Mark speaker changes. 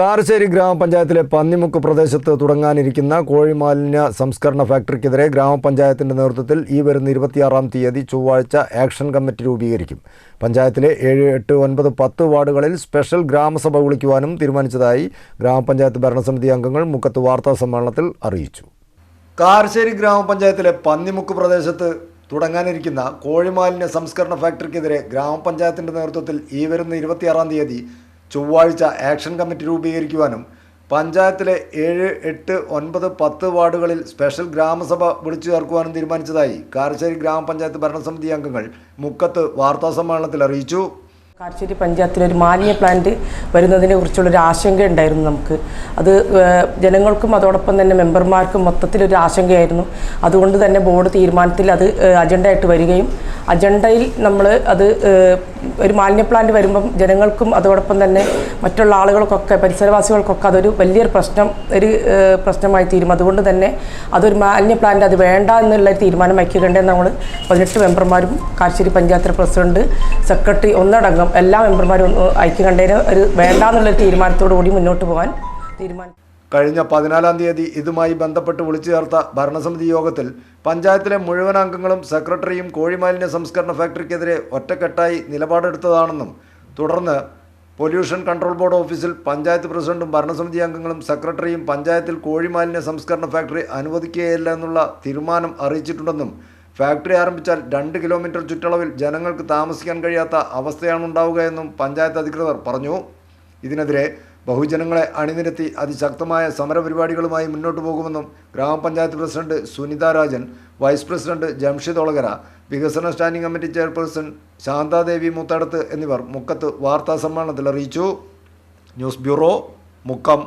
Speaker 1: കാരശ്ശേരി ഗ്രാമപഞ്ചായത്തിലെ പന്നിമുക്ക് പ്രദേശത്ത് തുടങ്ങാനിരിക്കുന്ന കോഴിമാലിന്യ സംസ്കരണ ഫാക്ടറിക്കെതിരെ ഗ്രാമപഞ്ചായത്തിന്റെ നേതൃത്വത്തിൽ ഈ വരുന്ന ഇരുപത്തിയാറാം തീയതി ചൊവ്വാഴ്ച ആക്ഷൻ കമ്മിറ്റി രൂപീകരിക്കും. പഞ്ചായത്തിലെ ഏഴ് എട്ട് ഒൻപത് പത്ത് വാർഡുകളിൽ സ്പെഷ്യൽ ഗ്രാമസഭ വിളിക്കുവാനും തീരുമാനിച്ചതായി ഗ്രാമപഞ്ചായത്ത് ഭരണസമിതി അംഗങ്ങൾ മുക്കത്ത് വാർത്താ സമ്മേളനത്തിൽ അറിയിച്ചു. കാരശ്ശേരി ഗ്രാമപഞ്ചായത്തിലെ പന്നിമുക്ക് പ്രദേശത്ത് തുടങ്ങാനിരിക്കുന്ന കോഴിമാലിന്യ സംസ്കരണ ഫാക്ടറിക്കെതിരെ ഗ്രാമപഞ്ചായത്തിന്റെ നേതൃത്വത്തിൽ ഈ വരുന്ന ഇരുപത്തിയാറാം തീയതി ചൊവ്വാഴ്ച ആക്ഷൻ കമ്മിറ്റി രൂപീകരിക്കുവാനും പഞ്ചായത്തിലെ ഏഴ് എട്ട് ഒൻപത് പത്ത് വാർഡുകളിൽ സ്പെഷ്യൽ ഗ്രാമസഭ വിളിച്ചു ചേർക്കുവാനും തീരുമാനിച്ചതായി കാരശ്ശേരി ഗ്രാമപഞ്ചായത്ത് ഭരണസമിതി അംഗങ്ങൾ മുക്കത്ത് വാർത്താസമ്മേളനത്തിൽ അറിയിച്ചു.
Speaker 2: കാരശ്ശേരി പഞ്ചായത്തിൽ ഒരു മാലിന്യ പ്ലാന്റ് വരുന്നതിനെ കുറിച്ചുള്ളൊരു ആശങ്ക ഉണ്ടായിരുന്നു നമുക്ക്. അത് ജനങ്ങൾക്കും അതോടൊപ്പം തന്നെ മെമ്പർമാർക്കും മൊത്തത്തിലൊരു ആശങ്കയായിരുന്നു. അതുകൊണ്ട് തന്നെ ബോർഡ് തീരുമാനത്തിൽ അത് അജണ്ട അജണ്ടയായിട്ട് വരികയും അജണ്ടയിൽ നമ്മൾ അത് ഒരു മാലിന്യ പ്ലാന്റ് വരുമ്പം ജനങ്ങൾക്കും അതോടൊപ്പം തന്നെ മറ്റുള്ള ആളുകൾക്കൊക്കെ പരിസരവാസികൾക്കൊക്കെ അതൊരു വലിയൊരു പ്രശ്നം ഒരു പ്രശ്നമായി തീരും. അതുകൊണ്ട് തന്നെ അതൊരു മാലിന്യ പ്ലാന്റ് അത് വേണ്ട എന്നുള്ള തീരുമാനം വയ്ക്കുകയുണ്ടെന്ന് നമ്മൾ പതിനെട്ട് മെമ്പർമാരും കാശ്ശേരി പഞ്ചായത്ത് പ്രസിഡന്റ് സെക്രട്ടറി ഒന്നടങ്കം എല്ലാ മെമ്പർമാരും ഐക്യകണ്ഠേന ഒരു വേണ്ടാന്നുള്ള തീരുമാനത്തോടു കൂടി മുന്നോട്ട് പോകാൻ തീരുമാനം
Speaker 1: കഴിഞ്ഞ പതിനാലാം തീയതി ഇതുമായി ബന്ധപ്പെട്ട് വിളിച്ചു ചേർത്ത ഭരണസമിതി യോഗത്തിൽ പഞ്ചായത്തിലെ മുഴുവൻ അംഗങ്ങളും സെക്രട്ടറിയും കോഴിമാലിന്യ സംസ്കരണ ഫാക്ടറിക്കെതിരെ ഒറ്റക്കെട്ടായി നിലപാടെടുത്തതാണെന്നും തുടർന്ന് പൊല്യൂഷൻ കൺട്രോൾ ബോർഡ് ഓഫീസിൽ പഞ്ചായത്ത് പ്രസിഡന്റും ഭരണസമിതി അംഗങ്ങളും സെക്രട്ടറിയും പഞ്ചായത്തിൽ കോഴിമാലിന്യ സംസ്കരണ ഫാക്ടറി അനുവദിക്കുകയില്ല എന്നുള്ള തീരുമാനം അറിയിച്ചിട്ടുണ്ടെന്നും ഫാക്ടറി ആരംഭിച്ചാൽ രണ്ട് കിലോമീറ്റർ ചുറ്റളവിൽ ജനങ്ങൾക്ക് താമസിക്കാൻ കഴിയാത്ത അവസ്ഥയാണ് ഉണ്ടാവുക എന്നും പഞ്ചായത്ത് അധികൃതർ പറഞ്ഞു. ഇതിനെതിരെ ബഹുജനങ്ങളെ അണിനിരത്തി അതിശക്തമായ സമരപരിപാടികളുമായി മുന്നോട്ട് പോകുമെന്നും ഗ്രാമപഞ്ചായത്ത് president Sunitha Rajan vice president Jamshid Olakara വികസന standing committee chairperson Shanthadevi Muthadath എന്നിവർ മുക്കത്ത് വാർത്താ സമ്മേളനത്തിൽ അറിയിച്ചു. News bureau Mukkam.